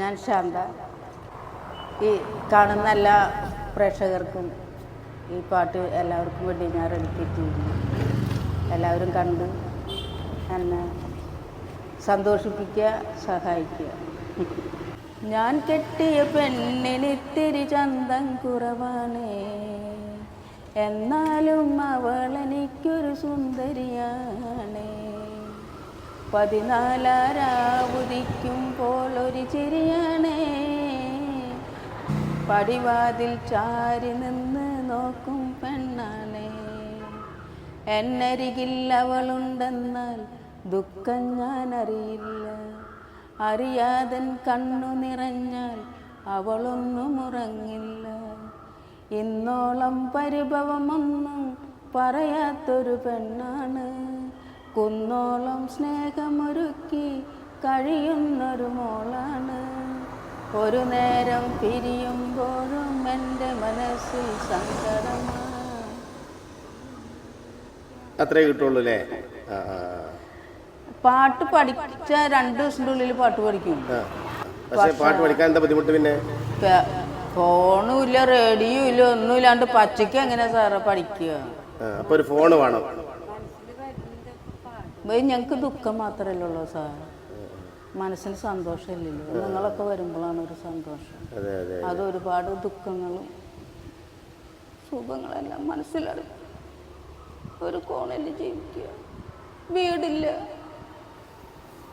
ഞാൻ ശാന്ത. ഈ കാണുന്ന എല്ലാ പ്രേക്ഷകർക്കും ഈ പാട്ട് എല്ലാവർക്കും വേണ്ടി ഞാൻ റെഡിക്കെത്തിയിരുന്നു എല്ലാവരും കണ്ട് എന്നെ സന്തോഷിപ്പിക്കുക സഹായിക്കുക. ഞാൻ കെട്ടിയ പെണ്ണിനിത്തിരി ചന്തം കുറവാണ്. എന്നാലും അവൾ എനിക്കൊരു സുന്ദരിയാണ്. പതിനാലാരാവുദിക്കുമ്പോൾ ഒരു ചിരിയാണേ. പടിവാതിൽ ചാരി നിന്ന് നോക്കും പെണ്ണാണ്. എന്നരികിൽ അവളുണ്ടെന്നാൽ ദുഃഖം ഞാൻ അറിയില്ല അറിയാതൻ കണ്ണു നിറഞ്ഞാൽ അവളൊന്നും ഉറങ്ങില്ല. ഇന്നോളം പരിഭവമൊന്നും പറയാത്തൊരു പെണ്ണാണ്. കുന്നോളം സ്നേഹമൊരുക്കി കഴിയുന്നൊരു മോളാണ്. ഒരു നേരം പിരിയുമ്പോഴും എന്റെ മനസ്സിൽ സങ്കടമാണ്. അത്രേ കിട്ടുള്ളൂ അല്ലേ? പാട്ട് പഠിച്ച രണ്ട് ദിവസത്തിന്റെ ഉള്ളിൽ പാട്ട് പഠിക്കും. പക്ഷേ പാട്ട് പഠിക്കാൻ എന്താ ബുദ്ധിമുട്ട് പിന്നെ? ഫോണും ഇല്ല റേഡിയോ ഇല്ല ഒന്നുമില്ലാണ്ട് പച്ചയ്ക്ക് എങ്ങനെയാ സാറേ പഠിക്കുക? അപ്പൊ ഒരു ഫോണ് വേണം. ഞങ്ങൾക്ക് ദുഃഖം മാത്രമല്ലേ ഉള്ളൂ സാർ. മനസ്സിന് സന്തോഷമില്ലല്ലോ. നിങ്ങളൊക്കെ വരുമ്പോഴാണ് ഒരു സന്തോഷം. അതെ ഒരുപാട് ദുഃഖങ്ങളും സുഖങ്ങളെല്ലാം മനസ്സിലറിയും ഒരു കോണിൽ ജീവിക്കുക. വീടില്ല.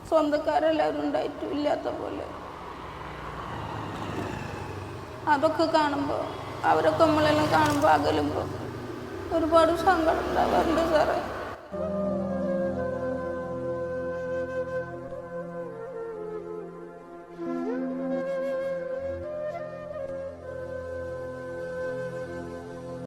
സ്വന്തക്കാരെല്ലാവരും ഉണ്ടായിട്ടും ഇല്ലാത്ത പോലെ. അതൊക്കെ കാണുമ്പോൾ അവരൊക്കെ നമ്മളെല്ലാം കാണുമ്പോൾ അകലുമ്പോൾ ഒരുപാട് സങ്കടം ഉണ്ടാവാറുണ്ട് സാറേ.